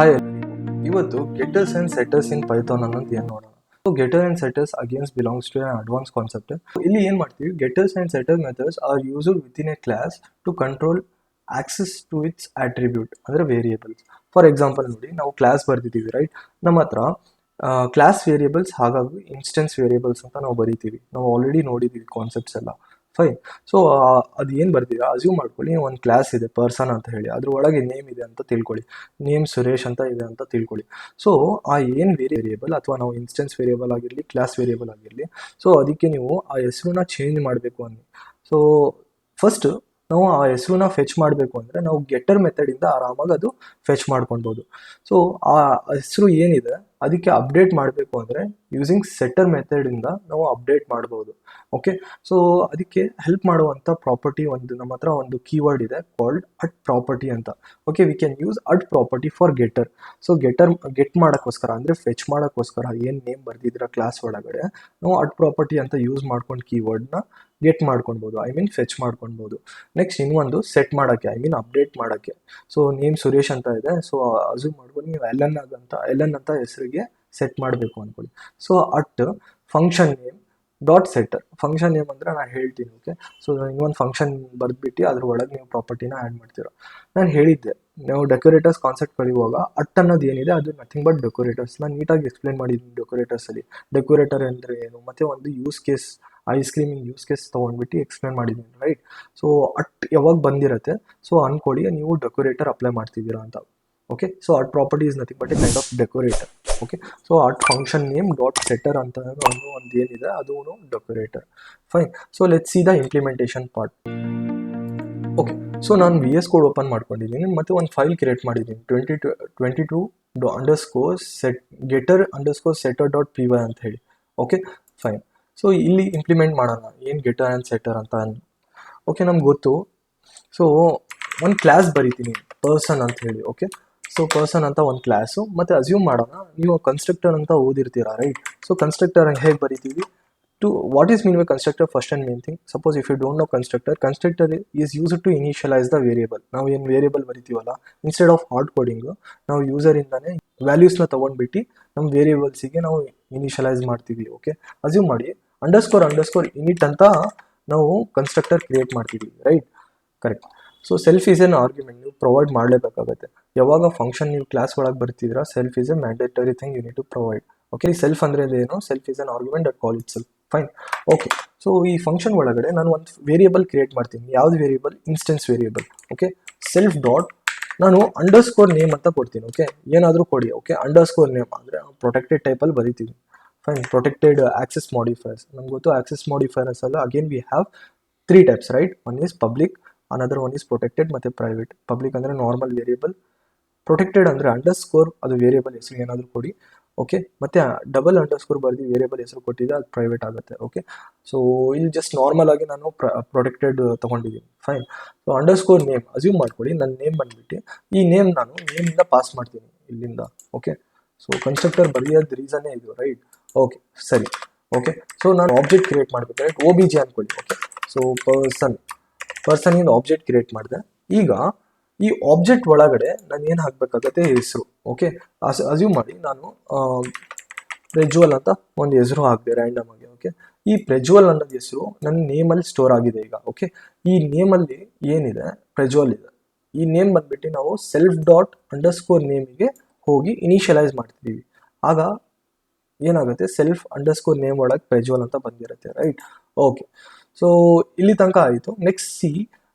Hi ಇವತ್ತು getters and setters in Python ಅನ್ನೋದು ಏನು ನೋಡೋಣ? So getter and setters against belongs to an advance concept ಇಲ್ಲಿ ಏನು ಮಾಡ್ತೀವಿ? Getters and setter methods are used within a class to control access to its attribute ಅಂದರೆ variables for example ನೋಡಿ, ನಾವು class ಬರ್ತಿದ್ದೀವಿ ರೈಟ್ ನಮ್ಮ ಹತ್ರ ಕ್ಲಾಸ್ ವೇರಿಯೇಬಲ್ಸ್ ಹಾಗಾಗಿ ಇನ್ಸ್ಟೆನ್ಸ್ ವೇರಿಯೇಬಲ್ಸ್ ಅಂತ ನಾವು ಬರಿತೀವಿ. ನಾವು ಆಲ್ರೆಡಿ ನೋಡಿದ್ದೀವಿ ಕಾನ್ಸೆಪ್ಟ್ಸ್ ಎಲ್ಲ. ಫೈನ್ ಸೊ ಅದು ಏನು ಬರ್ತೀರಾ ಅಸ್ಯೂಮ್ ಮಾಡ್ಕೊಳ್ಳಿ, ಒಂದು ಕ್ಲಾಸ್ ಇದೆ ಪರ್ಸನ್ ಅಂತ ಹೇಳಿ. ಅದ್ರ ಒಳಗೆ ನೇಮ್ ಇದೆ ಅಂತ ತಿಳ್ಕೊಳ್ಳಿ. ನೇಮ್ ಸುರೇಶ್ ಅಂತ ಇದೆ ಅಂತ ತಿಳ್ಕೊಳ್ಳಿ. ಸೊ ಆ ಏನು ವೇರಿಯೇಬಲ್ ಅಥವಾ ನಾವು ಇನ್ಸ್ಟೆನ್ಸ್ ವೇರಿಯೇಬಲ್ ಆಗಿರಲಿ ಕ್ಲಾಸ್ ವೇರಿಯೇಬಲ್ ಆಗಿರಲಿ ಸೊ ಅದಕ್ಕೆ ನೀವು ಆ ಹೆಸರನ್ನ ಚೇಂಜ್ ಮಾಡಬೇಕು ಅನ್ನಿ. ಸೊ ಫಸ್ಟ್ ನಾವು ಆ ಹೆಸರನ್ನ ಫೆಚ್ ಮಾಡಬೇಕು ಅಂದರೆ ನಾವು ಗೆಟರ್ ಮೆಥಡಿಂದ ಆರಾಮಾಗಿ ಅದು ಫೆಚ್ ಮಾಡ್ಕೊಳ್ಬೋದು. ಸೊ ಆ ಹೆಸರು ಏನಿದೆ, ಅದಕ್ಕೆ ಅಪ್ಡೇಟ್ ಮಾಡಬೇಕು ಅಂದರೆ ಯೂಸಿಂಗ್ ಸೆಟರ್ ಮೆಥಡಿಂದ ನಾವು ಅಪ್ಡೇಟ್ ಮಾಡ್ಬೋದು. ಓಕೆ ಸೊ ಅದಕ್ಕೆ ಹೆಲ್ಪ್ ಮಾಡುವಂಥ ಪ್ರಾಪರ್ಟಿ ಒಂದು, ನಮ್ಮ ಹತ್ರ ಒಂದು ಕೀವರ್ಡ್ ಇದೆ ಕಾಲ್ಡ್ ಅಟ್ ಪ್ರಾಪರ್ಟಿ ಅಂತ. Okay we can use at property for getter so getter get ಮಾಡೋಕ್ಕೋಸ್ಕರ ಅಂದರೆ ಫೆಚ್ ಮಾಡೋಕ್ಕೋಸ್ಕರ ಏನು ನೇಮ್ ಬರ್ದಿದ್ದೀರ ಕ್ಲಾಸ್ ಒಳಗಡೆ, ನಾವು ಅಟ್ ಪ್ರಾಪರ್ಟಿ ಅಂತ ಯೂಸ್ ಮಾಡ್ಕೊಂಡು ಕೀವರ್ಡ್ನ ಗೆಟ್ ಮಾಡ್ಕೊಳ್ಬೋದು ಐ ಮೀನ್ ಫೆಚ್ ಮಾಡ್ಕೊಳ್ಬೋದು. ನೆಕ್ಸ್ಟ್ ಇನ್ನೊಂದು ಸೆಟ್ ಮಾಡೋಕ್ಕೆ ಐ ಮೀನ್ ಅಪ್ಡೇಟ್ ಮಾಡೋಕ್ಕೆ. ಸೊ ನೇಮ್ ಸುರೇಶ್ ಅಂತ ಇದೆ ಸೊ ಅಸ್ಯೂಮ್ ಮಾಡ್ಬೋದು ನೀವು ಎಲ್ ಎನ್ ಅಂತ ಎಲ್ ಎನ್ ಅಂತ ಹೆಸರಿಗೆ ಸೆಟ್ ಮಾಡಬೇಕು ಅಂದ್ಕೊಳ್ಳಿ so at function name dot setter function name ಅಂದರೆ ನಾನು ಹೇಳ್ತೀನಿ ಓಕೆ ಸೊ ಒಂದು ಫಂಕ್ಷನ್ ಬರೆದ್ಬಿಟ್ಟು ಅದ್ರ ಒಳಗೆ ನೀವು ಪ್ರಾಪರ್ಟಿನ ಆ್ಯಡ್ ಮಾಡ್ತೀರೋ. ನಾನು ಹೇಳಿದ್ದೆ, ನಾವು ಡೆಕೋರೇಟರ್ಸ್ ಕಾನ್ಸೆಪ್ಟ್ ಕಲಿಯುವಾಗ ಅಟ್ ಅನ್ನೋದು ಏನಿದೆ ಅದು ನಥಿಂಗ್ ಬಟ್ ಡೆಕೋರೇಟರ್ಸ್ ನಾನು ನೀಟಾಗಿ ಎಕ್ಸ್ಪ್ಲೇನ್ ಮಾಡಿದ್ದೀನಿ ಡೆಕೋರೇಟರ್ಸಲ್ಲಿ ಡೆಕೋರೇಟರ್ ಅಂದರೆ ಏನು? ಮತ್ತು ಒಂದು use case ice creaming use case ತೊಗೊಂಡ್ಬಿಟ್ಟು explain ಮಾಡಿದ್ದೀನಿ ರೈಟ್ ಸೊ ಅಟ್ ಯಾವಾಗ ಬಂದಿರುತ್ತೆ? ಸೊ ಅಂದ್ಕೊಳ್ಳಿ ನೀವು ಡೆಕೋರೇಟರ್ ಅಪ್ಲೈ ಮಾಡ್ತಿದ್ದೀರಾ ಅಂತ okay so at property is nothing but a kind of decorator okay so ಆ ಫಂಕ್ಷನ್ ನೇಮ್ ಡಾಟ್ ಸೆಟರ್ ಅಂತ ಅನ್ನೋ ಒಂದು ಏನಿದೆ ಅದು decorator fine so let see the implementation part okay so ನಾನು ವಿ ಎಸ್ ಕೋಡ್ ಓಪನ್ ಮಾಡ್ಕೊಂಡಿದ್ದೀನಿ, ಮತ್ತೆ ಒಂದು ಫೈಲ್ ಕ್ರಿಯೇಟ್ ಮಾಡಿದ್ದೀನಿ. Twenty two twenty two underscore set getter underscore setter dot P Y ಅಂತ ಹೇಳಿ. ಓಕೆ ಫೈನ್ ಸೊ ಇಲ್ಲಿ implement ಮಾಡೋಣ. ಏನು ಗೆಟರ್ ಆ್ಯಂಡ್ ಸೆಟರ್ ಅಂತ ಓಕೆ ನಮ್ಗೆ ಗೊತ್ತು. ಸೊ ಒಂದು ಕ್ಲಾಸ್ ಬರೀತೀನಿ. ಪರ್ಸನ್ ಅಂತ ಹೇಳಿ. ಓಕೆ ಸೊ ಪರ್ಸನ್ ಅಂತ ಒಂದು ಕ್ಲಾಸು ಮತ್ತು ಅಸ್ಯೂಮ್ ಮಾಡೋಣ, ನೀವು ಕನ್ಸ್ಟ್ರಕ್ಟರ್ ಅಂತ ಓದಿರ್ತೀರಾ ರೈಟ್ ಸೊ ಕನ್ಸ್ಟ್ರಕ್ಟರ್ ಹೇಗೆ ಬರಿತೀವಿ? To what is mean by constructor first and main thing suppose if you don't know constructor constructor is use to initialize the variable ನಾವು ಏನು ವೇರಿಯಬಲ್ ಬರಿತೀವಲ್ಲ? ಇನ್ಸ್ಟೆಡ್ ಆಫ್ ಹಾರ್ಡ್ ಕೋಡಿಂಗು ನಾವು ಯೂಸರಿಂದಾನೇ ವ್ಯಾಲ್ಯೂಸ್ನ ತೊಗೊಂಡ್ಬಿಟ್ಟು ನಮ್ಮ ವೇರಿಯಬಲ್ಸಿಗೆ ನಾವು ಇನಿಷಿಯಲೈಸ್ ಮಾಡ್ತೀವಿ ಓಕೆ ಅಸ್ಯೂಮ್ ಮಾಡಿ. ಅಂಡರ್ಸ್ಕೋರ್ ಅಂಡರ್ಸ್ಕೋರ್ ಇನಿಟ್ ಅಂತ ನಾವು ಕನ್ಸ್ಟ್ರಕ್ಟರ್ ಕ್ರಿಯೇಟ್ ಮಾಡ್ತೀವಿ right correct so self is an argument ನೀವು ಪ್ರೊವೈಡ್ ಮಾಡಲೇಬೇಕಾಗುತ್ತೆ ಯಾವಾಗ ಫಂಕ್ಷನ್ ನೀವು ಕ್ಲಾಸ್ ಒಳಗೆ ಬರ್ತಿದ್ರ self is a mandatory thing you need to provide okay self ಅಂದರೆ ಏನು self is an argument at call it self fine okay so ಈ function ಒಳಗಡೆ ನಾನು ಒಂದು ವೇರಿಯಬಲ್ ಕ್ರಿಯೇಟ್ ಮಾಡ್ತೀನಿ. ಯಾವ್ದು variable instance variable okay self dot ನಾನು under score name ಅಂತ ಕೊಡ್ತೀನಿ. ಓಕೆ ಏನಾದರೂ ಕೊಡಿ. ಓಕೆ ಅಂಡರ್ ಸ್ಕೋರ್ ನೇಮ್ ಅಂದರೆ ಪ್ರೊಟೆಕ್ಟೆಡ್ ಟೈಪಲ್ಲಿ ಬರಿತೀನಿ. ಫೈನ್ ಪ್ರೊಟೆಕ್ಟೆಡ್ ಆಕ್ಸೆಸ್ ಮಾಡಿಫೈರ್ಸ್ ನಮ್ಗೆ ಗೊತ್ತು ಆಕ್ಸೆಸ್ ಮಾಡಿಫೈರ್ಸ್ ಅಲ್ಲ. Again we have three types right one is public another one is protected ಮತ್ತು ಪ್ರೈವೇಟ್ ಪಬ್ಲಿಕ್ ಅಂದರೆ ನಾರ್ಮಲ್ ವೇರಿಯಬಲ್ ಪ್ರೊಟೆಕ್ಟೆಡ್ ಅಂದರೆ ಅಂಡರ್ ಸ್ಕೋರ್ ಅದು ವೇರಿಯಬಲ್ ಹೆಸರು ಏನಾದರೂ ಕೊಡಿ. ಓಕೆ ಮತ್ತು ಡಬಲ್ ಅಂಡರ್ ಸ್ಕೋರ್ ಬರ್ದು ವೇರಿಯಬಲ್ ಹೆಸರು ಕೊಟ್ಟಿದೆ ಅದು ಪ್ರೈವೇಟ್ ಆಗುತ್ತೆ. ಓಕೆ ಸೊ ಇಲ್ಲಿ ಜಸ್ಟ್ ನಾರ್ಮಲ್ ಆಗಿ ನಾನು ಪ್ರೊಟೆಕ್ಟೆಡ್ ತೊಗೊಂಡಿದ್ದೀನಿ. Fine so underscore name assume ಮಾಡ್ಕೊಳ್ಳಿ. ನನ್ನ ನೇಮ್ ಬಂದ್ಬಿಟ್ಟು ಈ ನೇಮ್ ನಾನು ನೇಮಿಂದ ಪಾಸ್ ಮಾಡ್ತೀನಿ ಇಲ್ಲಿಂದ. ಓಕೆ ಸೊ ಕನ್ಸ್ಟ್ರಕ್ಟರ್ ಬರೆಯೋದು ರೀಸನ್ನೇ ಇದು ರೈಟ್ ಓಕೆ ಸರಿ. ಓಕೆ ಸೊ ನಾನು ಆಬ್ಜೆಕ್ಟ್ ಕ್ರಿಯೇಟ್ ಮಾಡ್ಬೇಕು ರೈಟ್ ಓ ಬಿ ಜಿ ಅಂದ್ಕೊಳ್ಳಿ ಓಕೆ ಸೊ ಪರ್ಸನ್ ಪರ್ಸನಿಂದ ಆಬ್ಜೆಕ್ಟ್ ಕ್ರಿಯೇಟ್ ಮಾಡಿದೆ? ಈಗ ಈ ಆಬ್ಜೆಕ್ಟ್ ಒಳಗಡೆ ನಾನು ಏನು ಹಾಕಬೇಕಾಗತ್ತೆ ಹೆಸರು ಓಕೆ ಅಸ್ಯೂಮ್ ಮಾಡಿ ನಾನು ಪ್ರೆಜುವಲ್ ಅಂತ ಒಂದು ಹೆಸರು ಹಾಕಿದೆ ರ್ಯಾಂಡಮ್ ಆಗಿ ಓಕೆ ಈ ಪ್ರೆಜುವಲ್ ಅನ್ನೋದು ಹೆಸರು ನನ್ನ ನೇಮಲ್ಲಿ ಸ್ಟೋರ್ ಆಗಿದೆ ಈಗ ಓಕೆ ಈ ನೇಮಲ್ಲಿ ಏನಿದೆ? ಪ್ರೆಜುವಲ್ ಇದೆ. ಈ ನೇಮ್ ಬಂದ್ಬಿಟ್ಟು ನಾವು ಸೆಲ್ಫ್ ಡಾಟ್ ಅಂಡರ್ ಸ್ಕೋರ್ ನೇಮಿಗೆ ಹೋಗಿ ಇನಿಷಿಯಲೈಸ್ ಮಾಡ್ತಿದ್ದೀವಿ ಆಗ ಏನಾಗುತ್ತೆ? ಸೆಲ್ಫ್ ಅಂಡರ್ ಸ್ಕೋರ್ ನೇಮ್ ಒಳಗೆ ಪ್ರೆಜುವಲ್ ಅಂತ ಬಂದಿರುತ್ತೆ ರೈಟ್ ಓಕೆ ಸೊ ಇಲ್ಲಿ ತನಕ ಆಯಿತು. ನೆಕ್ಸ್ಟ್ ಸಿ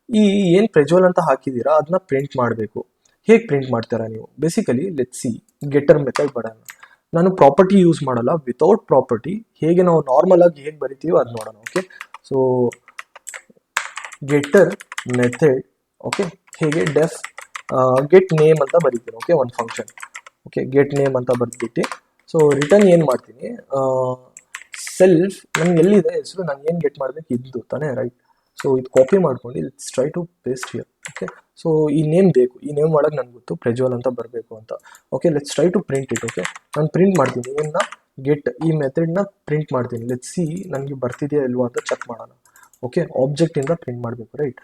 ಈ ಏನು ಪ್ರೆಜ್ವಲ್ ಅಂತ ಹಾಕಿದ್ದೀರಾ ಅದನ್ನ ಪ್ರಿಂಟ್ ಮಾಡಬೇಕು. ಹೇಗೆ ಪ್ರಿಂಟ್ ಮಾಡ್ತೀರಾ ನೀವು? Basically let see getter method ಬರೋಣ ನಾನು ಪ್ರಾಪರ್ಟಿ ಯೂಸ್ ಮಾಡಲ್ಲ. ವಿತೌಟ್ ಪ್ರಾಪರ್ಟಿ ಹೇಗೆ ನಾವು ನಾರ್ಮಲ್ ಆಗಿ ಹೇಗೆ ಬರಿತೀವೋ ಅದು ನೋಡೋಣ okay so getter method okay ಹೇಗೆ ಡೆಫ್ ಗೆಟ್ ನೇಮ್ ಅಂತ ಬರಿತೀನಿ ಓಕೆ ಒಂದು ಫಂಕ್ಷನ್ ಓಕೆ ಗೆಟ್ ನೇಮ್ ಅಂತ ಬರ್ದ್ಬಿಟ್ಟು. ಸೊ ರಿಟರ್ನ್ ಏನು ಮಾಡ್ತೀನಿ? ಸೆಲ್ಫ್ ನನ್ಗೆ ಎಲ್ಲಿದೆ ಹೆಸರು ನಾನು ಏನು ಗೆಟ್ ಮಾಡಬೇಕು ಇದ್ದು ತಾನೇ ರೈಟ್ ಸೊ ಇದು ಕಾಪಿ ಮಾಡ್ಕೊಂಡು ಇಲ್ಲಿ try to paste here okay so ಈ ನೇಮ್ ಬೇಕು, ಈ ನೇಮ್ ಒಳಗೆ ನನಗೆ ಗೊತ್ತು ಪ್ರೆಜ್ವಲ್ ಅಂತ ಬರಬೇಕು ಅಂತ. Okay let's try to print it okay ನಾನು ಪ್ರಿಂಟ್ ಮಾಡ್ತೀನಿ ಏನನ್ನ ಗೆಟ್ ಈ ಮೆಥಡ್ನ ಪ್ರಿಂಟ್ ಮಾಡ್ತೀನಿ. ಲೆಟ್ ಸಿ ನನಗೆ ಬರ್ತಿದೆಯಾ ಇಲ್ವಾ ಅಂತ ಚೆಕ್ ಮಾಡೋಣ. ಓಕೆ ಆಬ್ಜೆಕ್ಟಿಂದ ಪ್ರಿಂಟ್ ಮಾಡಬೇಕು ರೈಟ್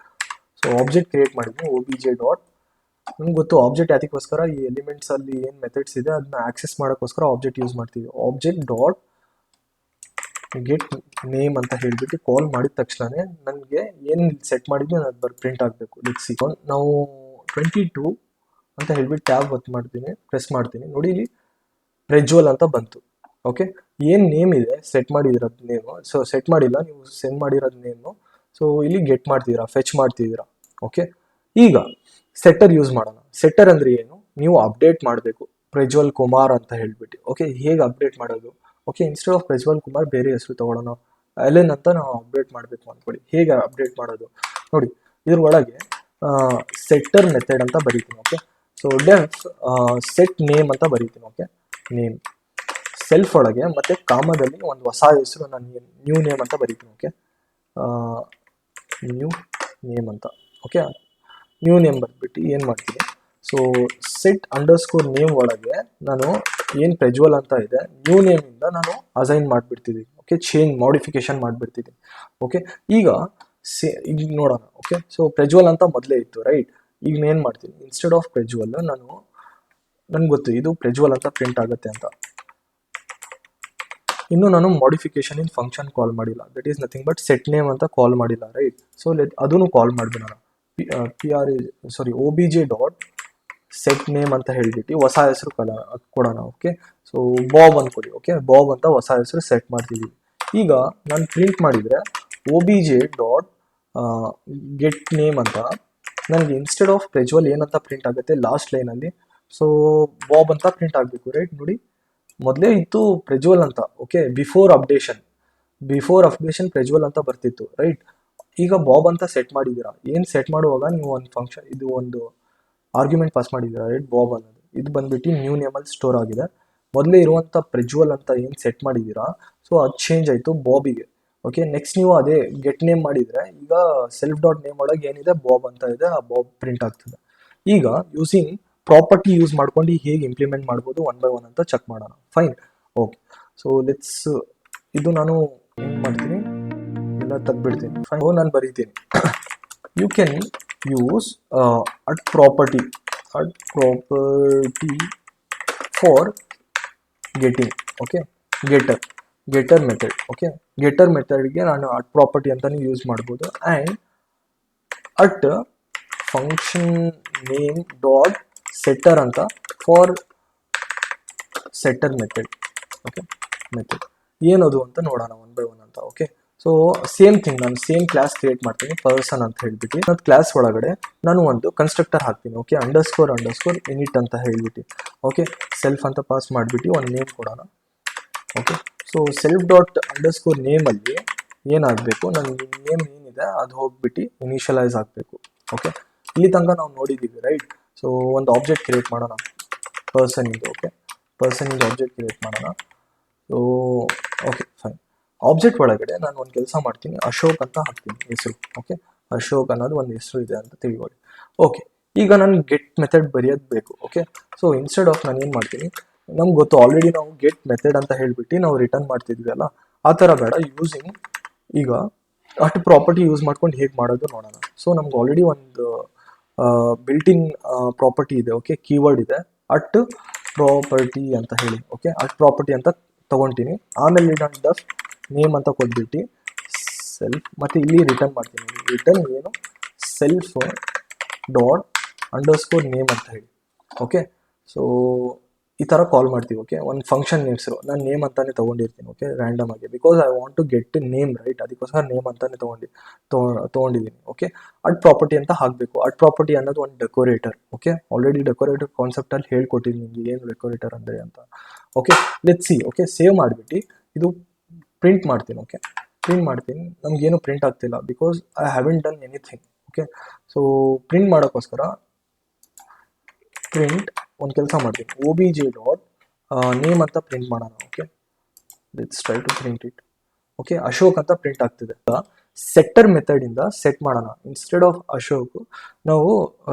ಸೊ ಆಬ್ಜೆಕ್ಟ್ ಕ್ರಿಯೇಟ್ ಮಾಡಿದ್ದೀನಿ ಓ ಬಿ ಜೆ ಡಾಟ್ ನಮ್ಗೆ ಗೊತ್ತು ಆಬ್ಜೆಕ್ಟ್ ಅದಕ್ಕೋಸ್ಕರ ಈ ಎಲಿಮೆಂಟ್ಸ್ ಅಲ್ಲಿ ಏನು ಮೆಥಡ್ಸ್ ಇದೆ ಅದನ್ನ ಆಕ್ಸೆಸ್ ಮಾಡೋಕ್ಕೋಸ್ಕರ ಆಬ್ಜೆಕ್ಟ್ ಯೂಸ್ ಮಾಡ್ತೀವಿ. ಆಬ್ಜೆಕ್ಟ್ ಡಾಟ್ ಗೆಟ್ ನೇಮ್ ಅಂತ ಹೇಳಿಬಿಟ್ಟು ಕಾಲ್ ಮಾಡಿದ ತಕ್ಷಣ ನನಗೆ ಏನು ಸೆಟ್ ಮಾಡಿದ್ವಿ ಅದು ಬರ್ ಪ್ರಿಂಟ್ ಆಗಬೇಕು. ಸಿ ನಾವು ಟ್ವೆಂಟಿ ಟೂ ಅಂತ ಹೇಳಿಬಿಟ್ಟು ಟ್ಯಾಬ್ ಒತ್ತು ಮಾಡ್ತೀನಿ. ಪ್ರೆಸ್ ಮಾಡ್ತೀನಿ. ನೋಡಿ ಇಲ್ಲಿ ಪ್ರೆಜ್ವಲ್ ಅಂತ ಬಂತು. ಓಕೆ ಏನು ನೇಮ್ ಇದೆ? ಸೆಟ್ ಮಾಡಿದಿರೋದು ನೇಮು ಸೊ ಸೆಟ್ ಮಾಡಿಲ್ಲ. ನೀವು ಸೆಂಡ್ ಮಾಡಿರೋದು ನೇಮು ಸೊ ಇಲ್ಲಿ ಗೆಟ್ ಮಾಡ್ತಿದ್ದೀರಾ? ಫೆಚ್ ಮಾಡ್ತಿದ್ದೀರಾ? ಓಕೆ ಈಗ ಸೆಟ್ಟರ್ ಯೂಸ್ ಮಾಡೋಣ. ಸೆಟ್ಟರ್ ಅಂದರೆ ಏನು? ನೀವು ಅಪ್ಡೇಟ್ ಮಾಡಬೇಕು. ಪ್ರಜ್ವಲ್ ಕುಮಾರ್ ಅಂತ ಹೇಳ್ಬಿಟ್ಟು. ಓಕೆ ಹೇಗೆ ಅಪ್ಡೇಟ್ ಮಾಡೋದು? Okay instead of Prajwal Kumar ಬೇರೆ ಹೆಸರು ತಗೊಳ್ಳೋಣ. ಎಲೆನ್ ಅಂತ ನಾವು ಅಪ್ಡೇಟ್ ಮಾಡಬೇಕು ಅಂದ್ಕೊಳ್ಳಿ ಹೇಗೆ ಅಪ್ಡೇಟ್ ಮಾಡೋದು? ನೋಡಿ ಇದ್ರ ಒಳಗೆ ಸೆಟ್ಟರ್ ಮೆಥಡ್ ಅಂತ ಬರೀತೀನಿ okay so def set name ಅಂತ ಬರೀತೀನಿ ಓಕೆ ನೇಮ್ ಸೆಲ್ಫ್ ಒಳಗೆ, ಮತ್ತೆ ಕಾಮದಲ್ಲಿ ಒಂದು ಹೊಸ ಹೆಸರು ನಾನು ನ್ಯೂ ನೇಮ್ ಅಂತ ಬರೀತೀನಿ ಓಕೆ ನ್ಯೂ ನೇಮ್ ಅಂತ ಓಕೆ ನ್ಯೂ ನೇಮ್ ಬರ್ಬಿಟ್ಟು ಏನು ಮಾಡ್ತೀನಿ ಸೊ ಸೆಟ್ ಅಂಡರ್ಸ್ಕೋರ್ ನೇಮ್ ಒಳಗೆ ನಾನು ಏನು ಪ್ರಜ್ವಲ್ ಅಂತ ಇದೆ ನ್ಯೂ ನೇಮಿಂದ ನಾನು ಅಸೈನ್ ಮಾಡಿಬಿಡ್ತಿದ್ದೀನಿ. ಓಕೆ ಚೇಂಜ್ ಮಾಡಿಫಿಕೇಶನ್ ಮಾಡಿಬಿಡ್ತಿದ್ದೀನಿ. ಓಕೆ ಈಗ ಸೇ ಈಗ ನೋಡೋಣ. ಓಕೆ ಸೊ ಪ್ರಜ್ವಲ್ ಅಂತ ಮೊದಲೇ ಇತ್ತು ರೈಟ್ ಈಗ ಏನು ಮಾಡ್ತೀನಿ? ಇನ್ಸ್ಟೆಡ್ ಆಫ್ ಪ್ರಜ್ವಲ್, ನಾನು, ನನ್ಗೆ ಗೊತ್ತು, ಇದು ಪ್ರಜ್ವಲ್ ಅಂತ ಪ್ರಿಂಟ್ ಆಗುತ್ತೆ ಅಂತ. ಇನ್ನು ನಾನು ಮಾಡಿಫಿಕೇಶನ್ ಇನ್ ಫಂಕ್ಷನ್ ಕಾಲ್ ಮಾಡಿಲ್ಲ. That is nothing but set name ಅಂತ ಕಾಲ್ ಮಾಡಿಲ್ಲ ರೈಟ್ ಸೊ ಲೆಟ್ ಅದನ್ನು ಕಾಲ್ ಮಾಡಿಬಿಡೋಣ. P P R sorry O B J dot set name ಅಂತ ಹೇಳ್ಬಿಟ್ಟು ಹೊಸ ಹೆಸರು ಕಲ ಕೊಡೋಣ ಓಕೆ ಸೊ ಬಾಬ್ ಅಂದ್ಕೊಡಿ ಓಕೆ ಬಾಬ್ ಅಂತ ಹೊಸ ಹೆಸರು ಸೆಟ್ ಮಾಡ್ತೀವಿ ಈಗ ನಾನು ಪ್ರಿಂಟ್ ಮಾಡಿದರೆ O B J dot get name ಅಂತ ನನಗೆ ಇನ್ಸ್ಟೆಡ್ ಆಫ್ ಪ್ರಜ್ವಲ್ ಏನಂತ ಪ್ರಿಂಟ್ ಆಗುತ್ತೆ ಲಾಸ್ಟ್ ಲೈನಲ್ಲಿ ಸೊ ಬಾಬ್ ಅಂತ ಪ್ರಿಂಟ್ ಆಗಬೇಕು ರೈಟ್ ನೋಡಿ, ಮೊದಲೇ ಇತ್ತು ಪ್ರಜ್ವಲ್ ಅಂತ okay before updation before updation Prajwal ಅಂತ ಬರ್ತಿತ್ತು ರೈಟ್ ಈಗ ಬಾಬ್ ಅಂತ ಸೆಟ್ ಮಾಡಿದ್ದೀರಾ? ಏನು ಸೆಟ್ ಮಾಡುವಾಗ ನೀವು ಒಂದು ಫಂಕ್ಷನ್ ಇದು ಒಂದು ಆರ್ಗ್ಯುಮೆಂಟ್ ಪಾಸ್ ಮಾಡಿದ್ದಾರೆ? ಬಾಬ್ ಅನ್ನೋದು. ಇದು ಬಂದ್ಬಿಟ್ಟು ನ್ಯೂ ನೇಮಲ್ಲಿ ಸ್ಟೋರ್ ಆಗಿದೆ. ಮೊದಲೇ ಇರುವಂಥ ಪ್ರಜ್ವಲ್ ಅಂತ ಏನು ಸೆಟ್ ಮಾಡಿದ್ದೀರಾ? ಸೊ ಅದು ಚೇಂಜ್ ಆಯಿತು ಬಾಬಿಗೆ ಓಕೆ ನೆಕ್ಸ್ಟ್ ನೀವು ಅದೇ ಗೆಟ್ ನೇಮ್ ಮಾಡಿದರೆ, ಈಗ ಸೆಲ್ಫ್ ಡಾಟ್ ನೇಮ್ ಒಳಗೆ ಏನಿದೆ? ಬಾಬ್ ಅಂತ ಇದೆ. ಆ ಬಾಬ್ ಪ್ರಿಂಟ್ ಆಗ್ತದೆ. ಈಗ ಯೂಸಿಂಗ್ ಪ್ರಾಪರ್ಟಿ ಯೂಸ್ ಮಾಡ್ಕೊಂಡು ಹೇಗೆ ಇಂಪ್ಲಿಮೆಂಟ್ ಮಾಡ್ಬೋದು ಒನ್ ಬೈ ಒನ್ ಅಂತ ಚೆಕ್ ಮಾಡೋಣ. ಫೈನ್ ಓಕೆ ಸೊ ಲೆಟ್ಸ್ ಇದು ನಾನು ಏನು ಮಾಡ್ತೀನಿ? ಎಲ್ಲ ತೆಗ್ದ್ಬಿಡ್ತೀನಿ. ಫೈನ್ ನಾನು ಬರೀತೀನಿ. You can use at property at property for getting okay getter getter method okay getter ಮೆಥಡ್ಗೆ ನಾನು ಅಟ್ ಪ್ರಾಪರ್ಟಿ ಅಂತಲೇ ಯೂಸ್ ಮಾಡ್ಬೋದು. And at function name dot setter ಅಂತ for setter method okay method ಏನದು ಅಂತ ನೋಡೋಣ ಒನ್ ಬೈ ಒನ್ ಅಂತ okay so same thing ನಾನು ಸೇಮ್ ಕ್ಲಾಸ್ ಕ್ರಿಯೇಟ್ ಮಾಡ್ತೀನಿ ಪರ್ಸನ್ ಅಂತ ಹೇಳ್ಬಿಟ್ಟು. ನನ್ನ ಕ್ಲಾಸ್ ಒಳಗಡೆ ನಾನು ಒಂದು ಕನ್ಸ್ಟ್ರಕ್ಟರ್ ಹಾಕ್ತೀನಿ okay under score underscore ಅಂತ ಹೇಳ್ಬಿಟ್ಟು ಓಕೆ ಸೆಲ್ಫ್ ಅಂತ ಪಾಸ್ ಮಾಡಿಬಿಟ್ಟು ಒಂದು ನೇಮ್ ಕೊಡೋಣ okay so self dot underscore ನೇಮಲ್ಲಿ ಏನಾಗಬೇಕು? ನನ್ನ ನೇಮ್ ಏನಿದೆ, ಅದು ಹೋಗ್ಬಿಟ್ಟು ಇನಿಷಿಯಲೈಸ್ ಆಗಬೇಕು ಓಕೆ ಇಲ್ಲಿ ತನಕ ನಾವು ನೋಡಿದ್ದೀವಿ ರೈಟ್ ಸೊ ಒಂದು ಆಬ್ಜೆಕ್ಟ್ ಕ್ರಿಯೇಟ್ ಮಾಡೋಣ ಪರ್ಸನ್ ಇದು ಓಕೆ ಪರ್ಸನ್ ಇದು ಆಬ್ಜೆಕ್ಟ್ ಕ್ರಿಯೇಟ್ ಮಾಡೋಣ. ಸೊ ಓಕೆ ಫೈನ್ ಆಬ್ಜೆಕ್ಟ್ ಒಳಗಡೆ ನಾನು ಒಂದು ಕೆಲಸ ಮಾಡ್ತೀನಿ ಅಶೋಕ್ ಅಂತ ಹಾಕ್ತೀನಿ ಹೆಸರು ಓಕೆ ಅಶೋಕ್ ಅನ್ನೋದು ಒಂದು ಹೆಸರು ಇದೆ ಅಂತ ತಿಳ್ಕೊಳ್ಳಿ. ಓಕೆ ಈಗ ನಾನು ಗೆಟ್ ಮೆಥಡ್ ಬರೆಯೋದು ಬೇಕು ಓಕೆ ಸೊ ಇನ್ಸ್ಟೆಡ್ ಆಫ್ ನಾನು ಏನು ಮಾಡ್ತೀನಿ, ನಮ್ಗೆ ಗೊತ್ತು ಆಲ್ರೆಡಿ ನಾವು ಗೆಟ್ ಮೆಥಡ್ ಅಂತ ಹೇಳ್ಬಿಟ್ಟು ನಾವು ರಿಟರ್ನ್ ಮಾಡ್ತಿದ್ವಿ ಅಲ್ಲ? ಆ ಥರ ಬೇಡ ಯೂಸಿಂಗ್ ಈಗ ಅಟ್ ಪ್ರಾಪರ್ಟಿ ಯೂಸ್ ಮಾಡ್ಕೊಂಡು ಹೇಗೆ ಮಾಡೋದು ನೋಡೋಣ. ಸೊ ನಮ್ಗೆ ಆಲ್ರೆಡಿ ಒಂದು ಬಿಲ್ಟಿನ್ ಪ್ರಾಪರ್ಟಿ ಇದೆ ಓಕೆ ಕೀವರ್ಡ್ ಇದೆ, ಅಟ್ ಪ್ರಾಪರ್ಟಿ ಅಂತ ಹೇಳಿ ಓಕೆ ಅಟ್ ಪ್ರಾಪರ್ಟಿ ಅಂತ ತಗೊತೀನಿ. ಆಮೇಲೆ ನಾನು ನೇಮ್ ಅಂತ ಕೊಟ್ಬಿಟ್ಟು ಸೆಲ್ಫ್ ಮತ್ತು ಇಲ್ಲಿ ರಿಟರ್ನ್ ಮಾಡ್ತೀನಿ ರಿಟರ್ನ್ ಏನು? Self dot under score name ಅಂತ ಹೇಳಿ. ಓಕೆ ಸೊ ಈ ಥರ ಕಾಲ್ ಮಾಡ್ತೀವಿ ಓಕೆ ಒಂದು ಫಂಕ್ಷನ್ ಹೆಸರು ನಾನು ನೇಮ್ ಅಂತಾನೆ ತೊಗೊಂಡಿರ್ತೀನಿ ಓಕೆ ರ್ಯಾಂಡಮ್ ಆಗಿ. Because I want to get name right ಅದಕ್ಕೋಸ್ಕರ ನೇಮ್ ಅಂತಾನೆ ತೊಗೊಂಡು ತೊಗೊಂಡಿದ್ದೀನಿ ಓಕೆ ಅಡ್ ಪ್ರಾಪರ್ಟಿ ಅಂತ ಹಾಕಬೇಕು. ಅಡ್ ಪ್ರಾಪರ್ಟಿ ಅನ್ನೋದು ಒಂದು ಡೆಕೋರೇಟರ್ ಓಕೆ ಆಲ್ರೆಡಿ ಡೆಕೋರೇಟರ್ ಕಾನ್ಸೆಪ್ಟಲ್ಲಿ ಹೇಳ್ಕೊಟ್ಟಿದ್ದೀನಿ ನಿಮಗೆ. ಏನು ಡೆಕೋರೇಟರ್ ಅಂದರೆ ಅಂತ. Okay let see okay save ಮಾಡಿಬಿಟ್ಟು ಇದು ಪ್ರಿಂಟ್ ಮಾಡ್ತೀನಿ ಓಕೆ ಪ್ರಿಂಟ್ ಮಾಡ್ತೀನಿ. ನಮಗೇನು ಪ್ರಿಂಟ್ ಆಗ್ತಿಲ್ಲ because I haven't done anything okay so print ಮಾಡೋಕ್ಕೋಸ್ಕರ ಪ್ರಿಂಟ್ ಒಂದು ಕೆಲಸ ಮಾಡ್ತೀನಿ. O B J dot name ಅಂತ ಪ್ರಿಂಟ್ ಮಾಡೋಣ okay let's try to print it okay Ashok ಅಂತ ಪ್ರಿಂಟ್ ಆಗ್ತಿದೆ. ಸೆಟ್ಟರ್ ಮೆಥಡ್ ಇಂದ ಸೆಟ್ ಮಾಡೋಣ. ಇನ್ಸ್ಟೆಡ್ ಆಫ್ ಅಶೋಕ್ ನಾವು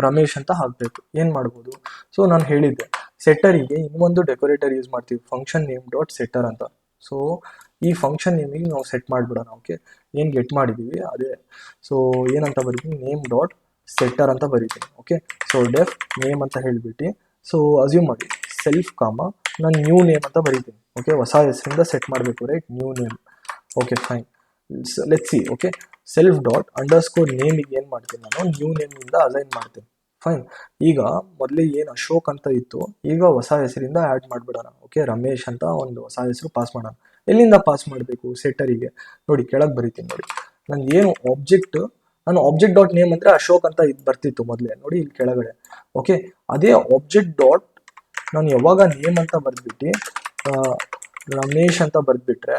ರಮೇಶ್ ಅಂತ ಹಾಕಬೇಕು. ಏನು ಮಾಡ್ಬೋದು? ಸೊ ನಾನು ಹೇಳಿದ್ದೆ. ಸೆಟ್ಟರಿಗೆ ಇನ್ನೊಂದು ಡೆಕೋರೇಟರ್ ಯೂಸ್ ಮಾಡ್ತೀವಿ. ಫಂಕ್ಷನ್ ನೇಮ್ ಡಾಟ್ ಸೆಟ್ಟರ್ ಅಂತ. ಸೊ ಈ ಫಂಕ್ಷನ್ ನೇಮಿಗೆ ನಾವು ಸೆಟ್ ಮಾಡಿಬಿಡೋಣ ಓಕೆ ಏನು ಗೆಟ್ ಮಾಡಿದ್ದೀವಿ ಅದೇ. ಸೊ ಏನಂತ ಬರೀತೀನಿ? ನೇಮ್ ಡಾಟ್ ಸೆಟ್ಟರ್ ಅಂತ ಬರೀತೀನಿ ಓಕೆ ಸೊ ಡೆಫ್ ನೇಮ್ ಅಂತ ಹೇಳಿಬಿಟ್ಟು ಸೊ ಅಸ್ಯೂಮ್ ಮಾಡಿ. ಸೆಲ್ಫ್ ಕಾಮ ನಾನು ನ್ಯೂ ನೇಮ್ ಅಂತ ಬರೀತೀನಿ ಓಕೆ ಹೊಸ ಹೆಸರಿಂದ ಸೆಟ್ ಮಾಡಬೇಕು right new name okay fine let see okay self dot underscore ನೇಮಿಗೆ ಏನು ಮಾಡ್ತೀನಿ ನಾನು? ನ್ಯೂ ನೇಮಿಂದ ಅಲೈನ್ ಮಾಡ್ತೀನಿ ಫೈನ್ ಈಗ ಮೊದಲೇ ಏನು ಅಶೋಕ್ ಅಂತ ಇತ್ತು, ಈಗ ಹೊಸ ಹೆಸರಿಂದ ಆ್ಯಡ್ ಮಾಡಿಬಿಡೋಣ ಓಕೆ ರಮೇಶ್ ಅಂತ ಒಂದು ಹೊಸ ಹೆಸರು ಪಾಸ್ ಮಾಡೋಣ. ಎಲ್ಲಿಂದ ಪಾಸ್ ಮಾಡಬೇಕು ಸೆಟ್ಟರಿಗೆ ನೋಡಿ, ಕೆಳಗೆ ಬರೀತೀನಿ ನೋಡಿ. ನಂಗೆ ಏನು ಆಬ್ಜೆಕ್ಟ್ ನಾನು ಆಬ್ಜೆಕ್ಟ್ ಡಾಟ್ ನೇಮ್ ಅಂದರೆ ಅಶೋಕ್ ಅಂತ ಇದು ಬರ್ತಿತ್ತು ಮೊದಲೇ. ನೋಡಿ, ಇಲ್ಲಿ ಕೆಳಗಡೆ. ಓಕೆ ಅದೇ ಆಬ್ಜೆಕ್ಟ್ ಡಾಟ್ ನಾನು ಯಾವಾಗ ನೇಮ್ ಅಂತ ಬರೆದ್ಬಿಟ್ಟು ರಮೇಶ್ ಅಂತ ಬರೆದ್ಬಿಟ್ರೆ,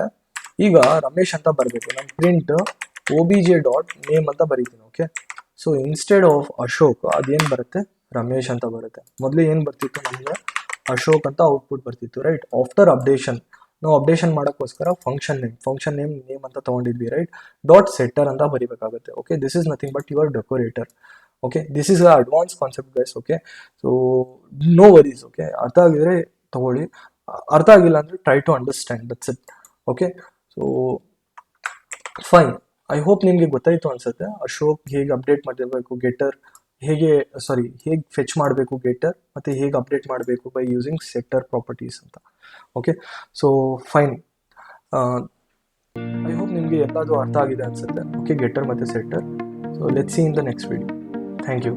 ಈಗ ರಮೇಶ್ ಅಂತ ಬರಬೇಕು. ನಾನು print O B J dot name ಅಂತ ಬರೀತೀನಿ okay so instead of Ashok, ಅದೇನು ಬರುತ್ತೆ? ರಮೇಶ್ ಅಂತ ಬರುತ್ತೆ. ಮೊದಲೇ ಏನು ಬರ್ತಿತ್ತು ನಮಗೆ? ಅಶೋಕ್ ಅಂತ ಔಟ್ಪುಟ್ ಬರ್ತಿತ್ತು ರೈಟ್ ಆಫ್ಟರ್ ಅಪ್ಡೇಷನ್ ನಾವು ಅಪ್ಡೇಷನ್ ಮಾಡೋಕ್ಕೋಸ್ಕರ function name function name name ಅಂತ ತೊಗೊಂಡಿದ್ವಿ ರೈಟ್ ಡಾಟ್ ಸೆಟ್ಟರ್ ಅಂತ ಬರಿಬೇಕಾಗುತ್ತೆ okay this is nothing but your decorator okay this is a advance concept guys okay so no worries okay ಅರ್ಥ ಆಗಿದ್ರೆ ತಗೊಳ್ಳಿ. ಅರ್ಥ ಆಗಿಲ್ಲ ಅಂದರೆ try to understand that's it okay so fine I hope ನಿಮಗೆ ಗೊತ್ತಾಯಿತು ಅನ್ಸುತ್ತೆ. ಅಶೋಕ್ ಹೇಗೆ ಅಪ್ಡೇಟ್ ಮಾಡಿರಬೇಕು ಗೆಟರ್ ಹೇಗೆ ಸಾರಿ ಹೇಗೆ ಫೆಚ್ ಮಾಡಬೇಕು ಗೇಟರ್ ಮತ್ತು ಹೇಗೆ ಅಪ್ಡೇಟ್ ಮಾಡಬೇಕು ಬೈ ಯೂಸಿಂಗ್ ಸೆಕ್ಟರ್ ಪ್ರಾಪರ್ಟೀಸ್ ಅಂತ. Okay so fine I hope ನಿಮಗೆ ಎಲ್ಲದೂ ಅರ್ಥ ಆಗಿದೆ ಅನ್ಸುತ್ತೆ. ಓಕೆ ಗೆಟರ್ ಮತ್ತು sector so let see in the next video thank you